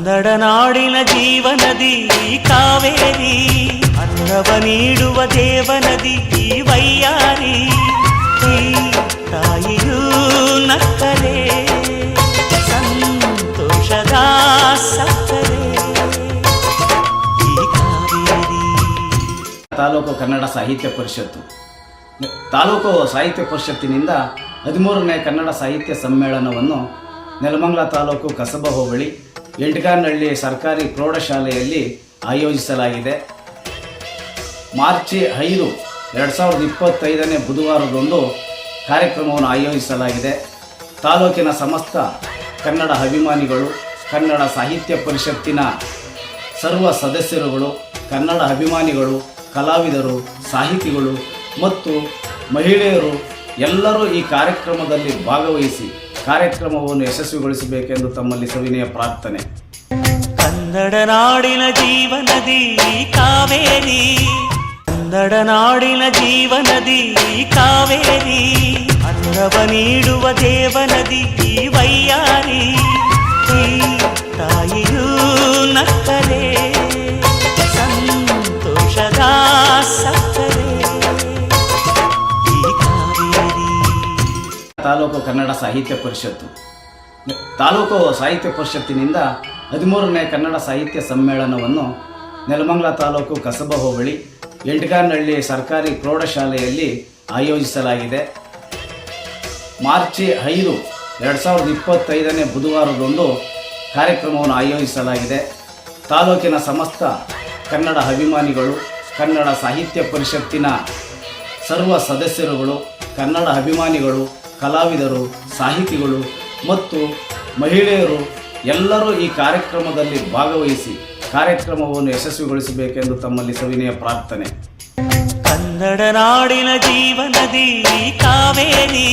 ಕನ್ನಡ ನಾಡಿನ ಜೀವನದಿ, ಈ ಕಾವೇರಿ. ಅನ್ನವ ನೀಡುವ ದೇವನದಿ, ಈ ವೈಯಾರಿ. ಈ ತಾಯಿಯೂ ನಕ್ಕರೆ, ಸಂತೋಷದ ಸಕ್ಕರೆ. ಈ ಕಾವೇರಿ. ತಾಲೂಕು ಕನ್ನಡ ಸಾಹಿತ್ಯ ಪರಿಷತ್ತು. ತಾಲೂಕು ಸಾಹಿತ್ಯ ಪರಿಷತ್ತಿನಿಂದ ಹದಿಮೂರನೇ ಕನ್ನಡ ಸಾಹಿತ್ಯ ಸಮ್ಮೇಳನವನ್ನು ನೆಲಮಂಗಲ ತಾಲೂಕು ಕಸಬ ಹೋಬಳಿ ಎಂಟಗಾನಹಳ್ಳಿ ಸರ್ಕಾರಿ ಪ್ರೌಢಶಾಲೆಯಲ್ಲಿ ಆಯೋಜಿಸಲಾಗಿದೆ. ಮಾರ್ಚ್ ಐದು, ಎರಡು ಸಾವಿರದ ಇಪ್ಪತ್ತೈದನೇ ಬುಧವಾರದಂದು ಕಾರ್ಯಕ್ರಮವನ್ನು ಆಯೋಜಿಸಲಾಗಿದೆ. ತಾಲೂಕಿನ ಸಮಸ್ತ ಕನ್ನಡ ಅಭಿಮಾನಿಗಳು, ಕನ್ನಡ ಸಾಹಿತ್ಯ ಪರಿಷತ್ತಿನ ಸರ್ವ ಸದಸ್ಯರುಗಳು, ಕನ್ನಡ ಅಭಿಮಾನಿಗಳು, ಕಲಾವಿದರು, ಸಾಹಿತಿಗಳು ಮತ್ತು ಮಹಿಳೆಯರು ಎಲ್ಲರೂ ಈ ಕಾರ್ಯಕ್ರಮದಲ್ಲಿ ಭಾಗವಹಿಸಿ ಕಾರ್ಯಕ್ರಮವನ್ನು ಯಶಸ್ವಿಗೊಳಿಸಬೇಕೆಂದು ತಮ್ಮಲ್ಲಿ ಸವಿನಯ ಪ್ರಾರ್ಥನೆ. ಕನ್ನಡ ನಾಡಿನ ಜೀವನದಿ ಕಾವೇರಿ. ಕನ್ನಡ ನಾಡಿನ ಜೀವನದಿ ಕಾವೇರಿ. ಅನ್ನವ ನೀಡುವ ದೇವನದಿ ವೈಯಾರಿ. ಈ ತಾಲೂಕು ಕನ್ನಡ ಸಾಹಿತ್ಯ ಪರಿಷತ್ತು. ತಾಲೂಕು ಸಾಹಿತ್ಯ ಪರಿಷತ್ತಿನಿಂದ ಹದಿಮೂರನೇ ಕನ್ನಡ ಸಾಹಿತ್ಯ ಸಮ್ಮೇಳನವನ್ನು ನೆಲಮಂಗಲ ತಾಲೂಕು ಕಸಬ ಹೋಬಳಿ, ಎಂಟಗಾನಹಳ್ಳಿ ಸರ್ಕಾರಿ ಪ್ರೌಢಶಾಲೆಯಲ್ಲಿ ಆಯೋಜಿಸಲಾಗಿದೆ. ಮಾರ್ಚ್ ಐದು ಎರಡು ಸಾವಿರದ ಇಪ್ಪತ್ತೈದನೇ ಬುಧವಾರದಂದು ಕಾರ್ಯಕ್ರಮವನ್ನು ಆಯೋಜಿಸಲಾಗಿದೆ. ತಾಲೂಕಿನ ಸಮಸ್ತ ಕನ್ನಡ ಅಭಿಮಾನಿಗಳು, ಕನ್ನಡ ಸಾಹಿತ್ಯ ಪರಿಷತ್ತಿನ ಸರ್ವ ಸದಸ್ಯರುಗಳು, ಕನ್ನಡ ಅಭಿಮಾನಿಗಳು ಕಲಾವಿದರು, ಸಾಹಿತಿಗಳು ಮತ್ತು ಮಹಿಳೆಯರು ಎಲ್ಲರೂ ಈ ಕಾರ್ಯಕ್ರಮದಲ್ಲಿ ಭಾಗವಹಿಸಿ ಕಾರ್ಯಕ್ರಮವನ್ನು ಯಶಸ್ವಿಗೊಳಿಸಬೇಕೆಂದು ತಮ್ಮಲ್ಲಿ ಸವಿನಯ ಪ್ರಾರ್ಥನೆ. ಕನ್ನಡ ನಾಡಿನ ಜೀವನದಿ ಕಾವೇರಿ